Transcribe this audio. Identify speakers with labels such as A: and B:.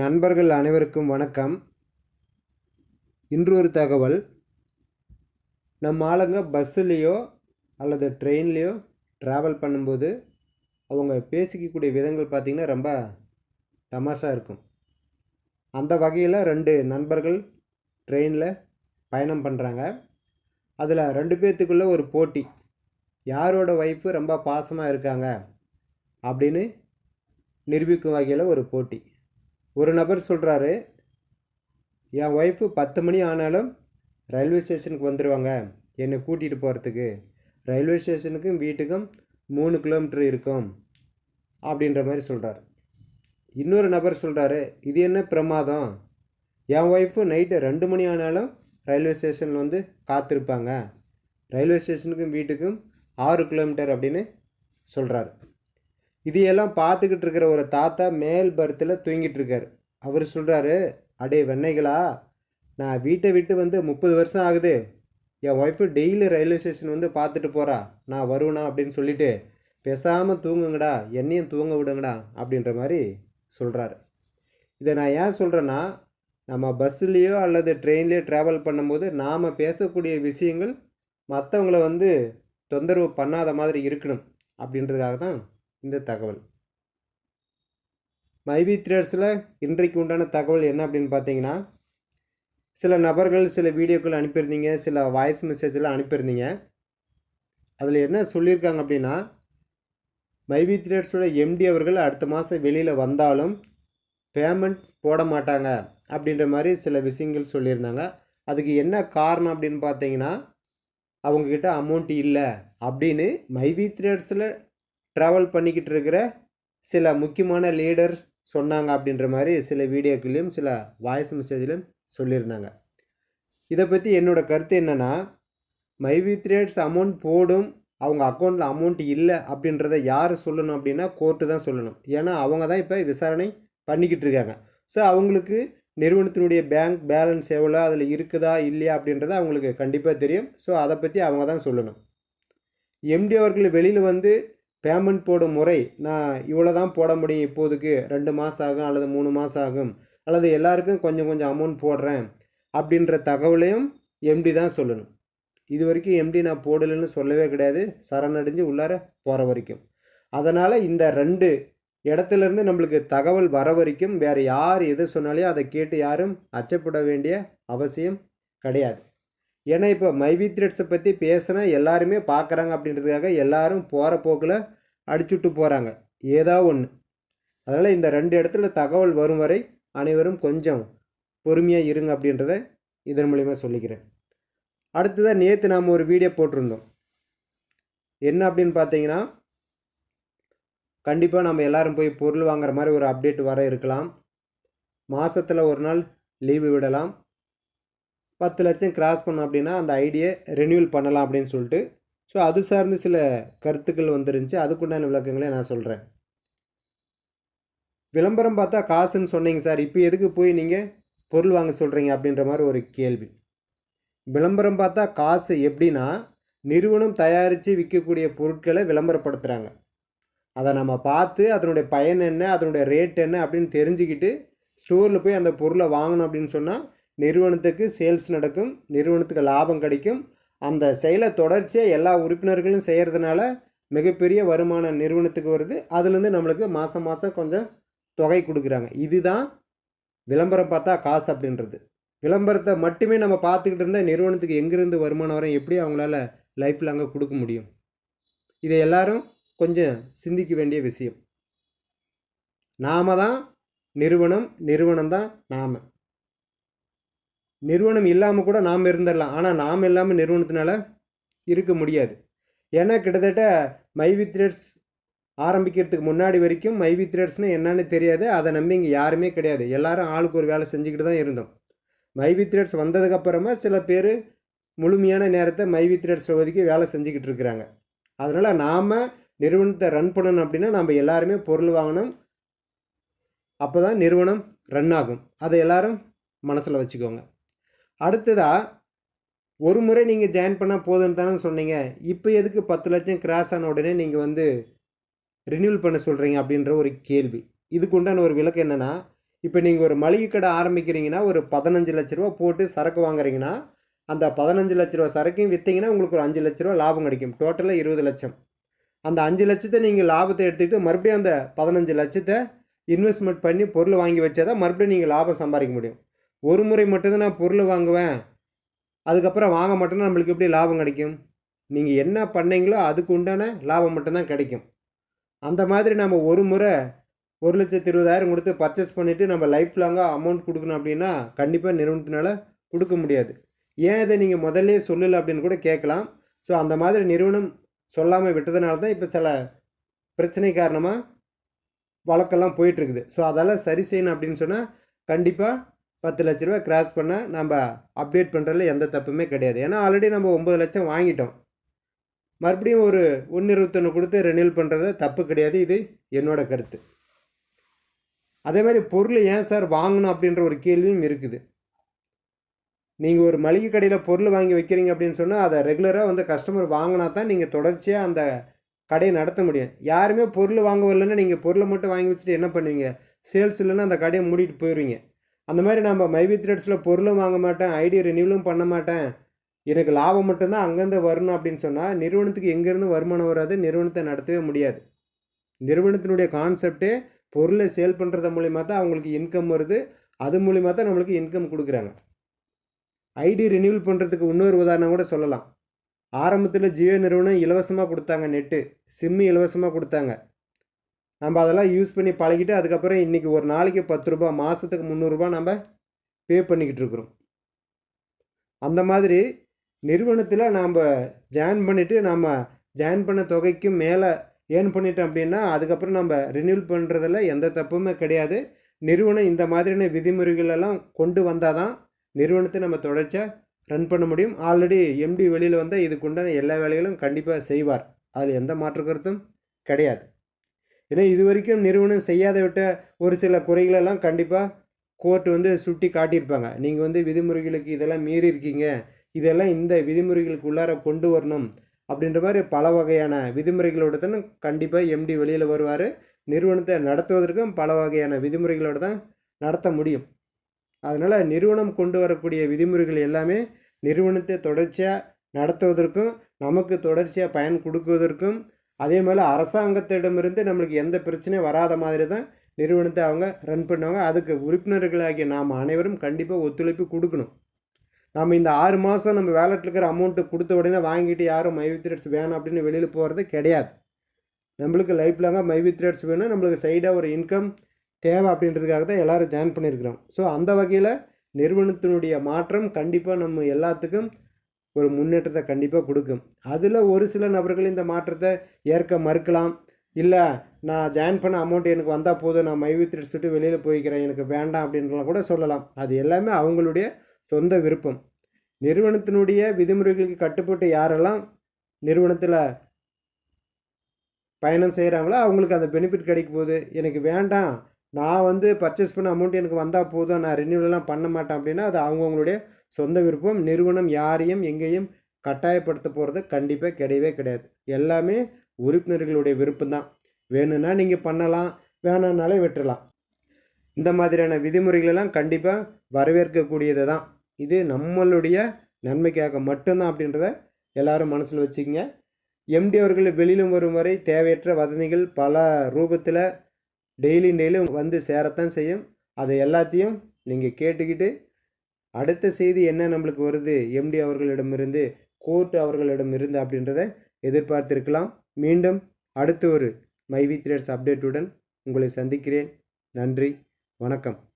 A: நண்பர்கள் அனைவருக்கும் வணக்கம். இன்று ஒரு தகவல். நம்ம ஆளுங்க பஸ்ஸுலேயோ அல்லது ட்ரெயின்லேயோ ட்ராவல் பண்ணும்போது அவங்க பேசிக்கக்கூடிய விதங்கள் பார்த்திங்கன்னா ரொம்ப தமாஷாக இருக்கும். அந்த வகையில் ரெண்டு நண்பர்கள் ட்ரெயினில் பயணம் பண்ணுறாங்க அதில் ரெண்டு பேர்த்துக்குள்ளே ஒரு போட்டி. யாரோட ஒய்ஃபு ரொம்ப பாசமாக இருக்காங்க அப்படின்னு நிரூபிக்கும் வகையில் ஒரு போட்டி. ஒரு நபர் சொல்கிறாரு என் ஒய்ஃபு பத்து மணி ஆனாலும் ரயில்வே ஸ்டேஷனுக்கு வந்துடுவாங்க என்னை கூட்டிகிட்டு போகிறதுக்கு ரயில்வே ஸ்டேஷனுக்கும் வீட்டுக்கும் மூணு கிலோமீட்டர் இருக்கும் அப்படின்ற மாதிரி சொல்கிறார் இன்னொரு நபர் சொல்கிறாரு இது என்ன பிரமாதம்? என் ஒய்ஃபு நைட்டு ரெண்டு மணி ஆனாலும் ரயில்வே ஸ்டேஷனில் வந்து காத்திருப்பாங்க. ரயில்வே ஸ்டேஷனுக்கும் வீட்டுக்கும் ஆறு கிலோமீட்டர் அப்படின்னு சொல்கிறார் இதையெல்லாம் பார்த்துக்கிட்டு இருக்கிற ஒரு தாத்தா மேல் பர்த்தில் தூங்கிட்டு இருக்கார். அவர் சொல்கிறாரு அடே வெண்ணைகளா நான் வீட்டை விட்டு வந்து முப்பது வருஷம் ஆகுது. என் ஒய்ஃபு டெய்லி ரயில்வே ஸ்டேஷன் வந்து பார்த்துட்டு போகிறா நான் வருவேனா? அப்படின்னு சொல்லிட்டு பேசாமல் தூங்குங்கடா என்னையும் தூங்க விடுங்கடா அப்படின்ற மாதிரி சொல்கிறாரு இதை நான் ஏன் சொல்கிறேன்னா நம்ம பஸ்ஸுலேயோ அல்லது ட்ரெயின்லேயோ ட்ராவல் பண்ணும்போது நாம் பேசக்கூடிய விஷயங்கள் மற்றவங்கள வந்து தொந்தரவு பண்ணாத மாதிரி இருக்கணும் அப்படின்றதுக்காக தான் இந்த தகவல். மைவி த்ரேட்ஸில் இன்றைக்கு உண்டான தகவல் என்ன அப்படின்னு பார்த்தீங்கன்னா சில நபர்கள் சில வீடியோக்கள் அனுப்பியிருந்தீங்க சில வாய்ஸ் மெசேஜில் அனுப்பியிருந்தீங்க. அதில் என்ன சொல்லியிருக்காங்க அப்படின்னா மைவி த்ரேட்ஸோட எம்டி அவர்கள் அடுத்த மாதம் வெளியில் வந்தாலும் பேமெண்ட் போட மாட்டாங்க அப்படின்ற மாதிரி சில விஷயங்கள் சொல்லியிருந்தாங்க. அதுக்கு என்ன காரணம் அப்படின்னு பார்த்தீங்கன்னா அவங்கக்கிட்ட அமௌண்ட் இல்லை அப்படின்னு மைவி த்ரேட்ஸில் ட்ராவல் பண்ணிக்கிட்டு இருக்கிற சில முக்கியமான லீடர் சொன்னாங்க அப்படின்ற மாதிரி சில வீடியோக்களையும் சில வாய்ஸ் மெசேஜ்லையும் சொல்லியிருந்தாங்க. இதை பற்றி என்னோடய கருத்து என்னென்னா மைவி த்ரேட்ஸ் அமௌண்ட் போடும் அவங்க அக்கௌண்ட்டில் அமௌண்ட் இல்லை அப்படின்றத யார் சொல்லணும் அப்படின்னா கோர்ட்டு தான் சொல்லணும். ஏன்னா அவங்க தான் இப்போ விசாரணை பண்ணிக்கிட்டு இருக்காங்க ஸோ அவங்களுக்கு நிறுவனத்தினுடைய பேங்க் பேலன்ஸ் எவ்வளோ அதில் இருக்குதா இல்லையா அப்படின்றத அவங்களுக்கு கண்டிப்பாக தெரியும். ஸோ அதை பற்றி அவங்க தான் சொல்லணும். எம்டி அவர்கள் வெளியில் வந்து பேமெண்ட் போடும் முறை நான் இவ்வளோ தான் போட முடியும் இப்போதுக்கு ரெண்டு மாதம் ஆகும் அல்லது மூணு மாதம் ஆகும் அல்லது எல்லாருக்கும் கொஞ்சம் கொஞ்சம் அமௌண்ட் போடுறேன் அப்படின்ற தகவலையும் எம்டி தான் சொல்லணும். இது வரைக்கும் எம்டி நான் போடலைன்னு சொல்லவே கிடையாது சரணடைஞ்சு உள்ளார போகிற வரைக்கும். அதனால் இந்த ரெண்டு இடத்துலேருந்து நம்மளுக்கு தகவல் வர வரைக்கும் வேறு யார் எது சொன்னாலையும் அதை கேட்டு யாரும் அச்சப்பட வேண்டிய அவசியம் கிடையாது. ஏன்னா இப்போ மைவி த்ரெட்ஸை பற்றி பேசினா எல்லாருமே பார்க்குறாங்க அப்படின்றதுக்காக எல்லாரும் போகிற போக்கில் அடிச்சுட்டு போகிறாங்க ஏதோ ஒன்று அதனால் இந்த ரெண்டு இடத்துல தகவல் வரும் வரை அனைவரும் கொஞ்சம் பொறுமையாக இருங்க அப்படின்றத இதன் மூலிமா சொல்லிக்கிறேன். அடுத்ததாக நேற்று நாம் ஒரு வீடியோ போட்டிருந்தோம். என்ன அப்படின்னு பார்த்தீங்கன்னா கண்டிப்பாக நம்ம எல்லோரும் போய் பொருள் வாங்குற மாதிரி ஒரு அப்டேட் வர இருக்கலாம். மாதத்தில் ஒரு நாள் லீவு விடலாம். பத்து லட்சம் கிராஸ் பண்ணோம் அப்படின்னா அந்த ஐடியை ரெனியூல் பண்ணலாம் அப்படின்னு சொல்லிட்டு. ஸோ அது சார்ந்து சில கருத்துக்கள் வந்துருந்துச்சு. அதுக்குண்டான விளக்கங்களே நான் சொல்கிறேன் விளம்பரம் பார்த்தா காசுன்னு சொன்னீங்க சார். இப்போ எதுக்கு போய் நீங்கள் பொருள் வாங்க சொல்கிறீங்க அப்படின்ற மாதிரி ஒரு கேள்வி. விளம்பரம் பார்த்தா காசு எப்படின்னா நிறுவனம் தயாரித்து விற்கக்கூடிய பொருட்களை விளம்பரப்படுத்துகிறாங்க அதை நம்ம பார்த்து அதனுடைய பயன் என்ன அதனுடைய ரேட் என்ன அப்படின்னு தெரிஞ்சுக்கிட்டு ஸ்டோரில் போய் அந்த பொருளை வாங்கணும் அப்படின்னு சொன்னால் நிறுவனத்துக்கு சேல்ஸ் நடக்கும் நிறுவனத்துக்கு லாபம் கிடைக்கும். அந்த செயலை தொடர்ச்சியாக எல்லா உறுப்பினர்களும் செய்கிறதுனால மிகப்பெரிய வருமானம் நிறுவனத்துக்கு வருது. அதுலேருந்து நம்மளுக்கு மாதம் மாதம் கொஞ்சம் தொகை கொடுக்குறாங்க. இதுதான் விளம்பரம் பார்த்தா காசு அப்படின்றது. விளம்பரத்தை மட்டுமே நம்ம பார்த்துக்கிட்டு இருந்தால் நிறுவனத்துக்கு எங்கேருந்து வருமானம் வரும் எப்படி அவங்களால லைஃப்பில் அங்கே கொடுக்க முடியும்? இதை எல்லாரும் கொஞ்சம் சிந்திக்க வேண்டிய விஷயம். நாம தான் நிறுவனம் நிறுவனம் தான் நாம். நிறுவனம் இல்லாமல் கூட நாம் இருந்துடலாம். ஆனால் நாம் இல்லாமல் நிறுவனத்தினால இருக்க முடியாது. ஏன்னா கிட்டத்தட்ட மைவி த்ரெட்ஸ் ஆரம்பிக்கிறதுக்கு முன்னாடி வரைக்கும் மைவி த்ரெட்ஸ்னால் என்னன்னு தெரியாது. அதை நம்பி இங்கே யாருமே கிடையாது. எல்லாரும் ஆளுக்கு ஒரு வேலை செஞ்சுக்கிட்டு தான் இருந்தோம். மைவி த்ரெட்ஸ் வந்ததுக்கப்புறமா சில பேர் முழுமையான நேரத்தை மைவி த்ரெட்ஸ் ஒதுக்கி வேலை செஞ்சுக்கிட்டு இருக்கிறாங்க. அதனால் நாம் நிறுவனத்தை ரன் பண்ணணும் அப்படின்னா நம்ம எல்லாருமே பொருள் வாங்கணும். அப்போ தான் நிறுவனம் ரன் ஆகும். அதை எல்லாரும் மனசில் வச்சுக்கோங்க. அடுத்ததாக ஒரு முறை நீங்கள் ஜாயின் பண்ணால் போதும்னு தானே சொன்னீங்க. இப்போ எதுக்கு பத்து லட்சம் கிராஸ் ஆன உடனே நீங்கள் வந்து ரினியூல் பண்ண சொல்கிறீங்க அப்படின்ற ஒரு கேள்வி. இதுக்கு உண்டான ஒரு விளக்கு என்னென்னா இப்போ நீங்கள் ஒரு மளிகை கடை ஆரம்பிக்கிறீங்கன்னா ஒரு பதினஞ்சு லட்ச ரூபா போட்டு சரக்கு வாங்குறீங்கன்னா அந்த பதினஞ்சு லட்ச ரூபா சரக்கையும் விற்றீங்கன்னா உங்களுக்கு ஒரு அஞ்சு லட்ச ரூபா லாபம் கிடைக்கும். டோட்டலாக இருபது லட்சம். அந்த அஞ்சு லட்சத்தை நீங்கள் லாபத்தை எடுத்துக்கிட்டு மறுபடியும் அந்த பதினஞ்சு லட்சத்தை இன்வெஸ்ட்மெண்ட் பண்ணி பொருள் வாங்கி வச்சா தான் மறுபடியும் நீங்கள் லாபம் சம்பாதிக்க முடியும். ஒரு முறை மட்டும்தான் நான் பொருள் வாங்குவேன். அதுக்கப்புறம் வாங்க மாட்டேன்னா நம்மளுக்கு எப்படி லாபம் கிடைக்கும்? நீங்கள் என்ன பண்ணீங்களோ அதுக்கு உண்டான லாபம் மட்டும்தான் கிடைக்கும். அந்த மாதிரி நம்ம ஒரு முறை ஒரு லட்சத்து இருபதாயிரம் கொடுத்து பர்ச்சேஸ் பண்ணிவிட்டு நம்ம லைஃப் லாங்காக அமௌண்ட் கொடுக்கணும் அப்படின்னா கண்டிப்பாக நிறுவனத்தினால கொடுக்க முடியாது. ஏன் இதை நீங்கள் முதல்லே சொல்லலை அப்படின்னு கூட கேட்கலாம். ஸோ அந்த மாதிரி நிறுவனம் சொல்லாமல் விட்டதுனால தான் இப்போ சில பிரச்சனை காரணமாக வழக்கெல்லாம் போயிட்டுருக்குது ஸோ அதெல்லாம் சரி செய்யணும் அப்படின்னு சொன்னால் கண்டிப்பாக பத்து லட்ச ரூபா கிராஸ் பண்ணால் நம்ம அப்டேட் பண்ணுறதுல எந்த தப்புமே கிடையாது. ஏன்னா ஆல்ரெடி நம்ம ஒம்பது லட்சம் வாங்கிட்டோம். மறுபடியும் ஒரு ஒன்று இருபத்தொன்று கொடுத்து ரெனியூல் பண்ணுறது தப்பு கிடையாது. இது என்னோட கருத்து. அதே மாதிரி பொருள் ஏன் சார் வாங்கணும் அப்படின்ற ஒரு கேள்வியும் இருக்குது. நீங்கள் ஒரு மளிகை கடையில் பொருள் வாங்கி வைக்கிறீங்க அப்படின்னு சொன்னால் அதை ரெகுலராக வந்து கஸ்டமர் வாங்கினா தான் நீங்கள் தொடர்ச்சியாக அந்த கடையை நடத்த முடியும். யாருமே பொருள் வாங்க வரலன்னா நீங்கள் பொருளை மட்டும் வாங்கி வச்சுட்டு என்ன பண்ணுவீங்க? சேல்ஸ் இல்லைன்னா அந்த கடையை மூடிட்டு போயிடுவீங்க அந்த மாதிரி நம்ம மைவி த்ரெட்ஸில் பொருளும் வாங்க மாட்டேன் ஐடி ரினியூலும் பண்ண மாட்டேன். எனக்கு லாபம் மட்டும்தான் அங்கேருந்து வரணும் அப்படின்னு சொன்னால் நிறுவனத்துக்கு எங்கேருந்து வருமானம் வராது நிறுவனத்தை நடத்தவே முடியாது. நிறுவனத்தினுடைய கான்செப்டே பொருளை சேல் பண்ணுறது மூலிமா தான் அவங்களுக்கு இன்கம் வருது. அது மூலிமா தான் நம்மளுக்கு இன்கம் கொடுக்குறாங்க. ஐடி ரினியூவல் பண்ணுறதுக்கு இன்னொரு உதாரணம் கூட சொல்லலாம். ஆரம்பத்தில் ஜியோ நிறுவனம் இலவசமாக கொடுத்தாங்க நெட்டு சிம்மு இலவசமாக கொடுத்தாங்க. நம்ம அதெல்லாம் யூஸ் பண்ணி பழகிட்டு அதுக்கப்புறம் இன்றைக்கி ஒரு நாளைக்கு பத்து ரூபா மாதத்துக்கு முந்நூறுரூபா நம்ம பே பண்ணிக்கிட்டு இருக்கிறோம். அந்த மாதிரி நிறுவனத்தில் நாம் ஜாயின் பண்ணிவிட்டு நம்ம ஜாயின் பண்ண தொகைக்கும் மேலே ஏர்ன் பண்ணிட்டோம் அப்படின்னா அதுக்கப்புறம் நம்ம ரினியூல் பண்ணுறதில் எந்த தப்புமே கிடையாது. நிறுவனம் இந்த மாதிரியான விதிமுறைகளெல்லாம் கொண்டு வந்தால் தான் நிறுவனத்தை நம்ம தொடர்ச்சியாக ரன் பண்ண முடியும். ஆல்ரெடி எம்டி வெளியில் வந்தால் இதுக்குண்டான எல்லா வேலைகளும் கண்டிப்பாக செய்வார். அதில் எந்த மாற்று கருத்தும் கிடையாது. ஏன்னா இது வரைக்கும் நிறுவனம் செய்யாத விட்ட ஒரு சில குறைகளெல்லாம் கண்டிப்பாக கோர்ட் வந்து சுட்டி காட்டியிருப்பாங்க. நீங்கள் வந்து விதிமுறைகளுக்கு இதெல்லாம் மீறி இருக்கீங்க. இதெல்லாம் இந்த விதிமுறைகளுக்கு உள்ளார கொண்டு வரணும் அப்படின்ற மாதிரி பல வகையான விதிமுறைகளோடு தான் கண்டிப்பாக எம்டி வெளியில் வருவார். நிறுவனத்தை நடத்துவதற்கும் பல வகையான விதிமுறைகளோடு தான் நடத்த முடியும். அதனால் நிறுவனம் கொண்டு வரக்கூடிய விதிமுறைகள் எல்லாமே நிறுவனத்தை தொடர்ச்சியாக நடத்துவதற்கும் நமக்கு தொடர்ச்சியாக பயன் கொடுக்குவதற்கும் அதே மாதிரி அரசாங்கத்திடமிருந்து நம்மளுக்கு எந்த பிரச்சனையும் வராத மாதிரி தான் நிறுவனத்தை அவங்க ரன் பண்ணுவாங்க. அதுக்கு உறுப்பினர்களாகிய நாம் அனைவரும் கண்டிப்பாக ஒத்துழைப்பு கொடுக்கணும். நம்ம இந்த ஆறு மாதம் நம்ம வேலட்டில் இருக்கிற அமௌண்ட்டு கொடுத்த உடனே வாங்கிட்டு யாரும் மைவி த்ரெட்ஸ் வேணும் அப்படின்னு வெளியில் போகிறது கிடையாது. நம்மளுக்கு லைஃப் லாங்காக மைவி த்ரெட்ஸ் வேணும் நம்மளுக்கு சைடாக ஒரு இன்கம் தேவை அப்படின்றதுக்காக தான் எல்லோரும் ஜாயின் பண்ணியிருக்கிறோம். ஸோ அந்த வகையில் நிறுவனத்தினுடைய மாற்றம் கண்டிப்பாக நம்ம எல்லாத்துக்கும் ஒரு முன்னேற்றத்தை கண்டிப்பாக கொடுக்கும். அதில் ஒரு சில நபர்கள் இந்த மாற்றத்தை ஏற்க மறுக்கலாம். இல்லை நான் ஜாயின் பண்ண அமௌண்ட் எனக்கு வந்தால் போதும் நான் மைவி சுட்டு வெளியில் போய்க்கிறேன் எனக்கு வேண்டாம் அப்படின்றலாம் கூட சொல்லலாம். அது எல்லாமே அவங்களுடைய சொந்த விருப்பம். நிறுவனத்தினுடைய விதிமுறைகளுக்கு கட்டுப்பட்டு யாரெல்லாம் நிறுவனத்தில் பயணம் செய்கிறாங்களோ அவங்களுக்கு அந்த பெனிஃபிட் கிடைக்கும் போது எனக்கு வேண்டாம் நான் வந்து பர்ச்சேஸ் பண்ண அமௌண்ட் எனக்கு வந்தால் போதும் நான் ரினியூவலாம் பண்ண மாட்டேன் அப்படின்னா அது அவங்கவுங்களுடைய சொந்த விருப்பம் நிறுவனம் யாரையும் எங்கேயும் கட்டாயப்படுத்த போகிறது கண்டிப்பாக கிடையவே கிடையாது. எல்லாமே உறுப்பினர்களுடைய விருப்பம் தான் வேணும்னா நீங்கள் பண்ணலாம் வேணான்னாலே விட்டுறலாம். இந்த மாதிரியான விதிமுறைகளெல்லாம் கண்டிப்பாக வரவேற்கக்கூடியது தான் இது நம்மளுடைய நன்மைக்காக மட்டும்தான் அப்படின்றத எல்லாரும் மனசில் வச்சுக்கோங்க. எம்டி அவர்கள் வெளியிலும் வரும் வரை தேவையற்ற வதந்திகள் பல ரூபத்தில் டெய்லி டெய்லியும் வந்து சேரத்தான் செய்யும். அதை எல்லாத்தையும் நீங்கள் கேட்டுக்கிட்டு அடுத்த செய்தி என்ன நம்மளுக்கு வருது? எம்டி அவர்களிடமிருந்து கோர்ட் அவர்களிடமிருந்து அப்படின்றத எதிர்பார்த்திருக்கலாம். மீண்டும் அடுத்த ஒரு மைவி த்ரேட்ஸ் அப்டேட்டுடன் உங்களை சந்திக்கிறேன். நன்றி. வணக்கம்.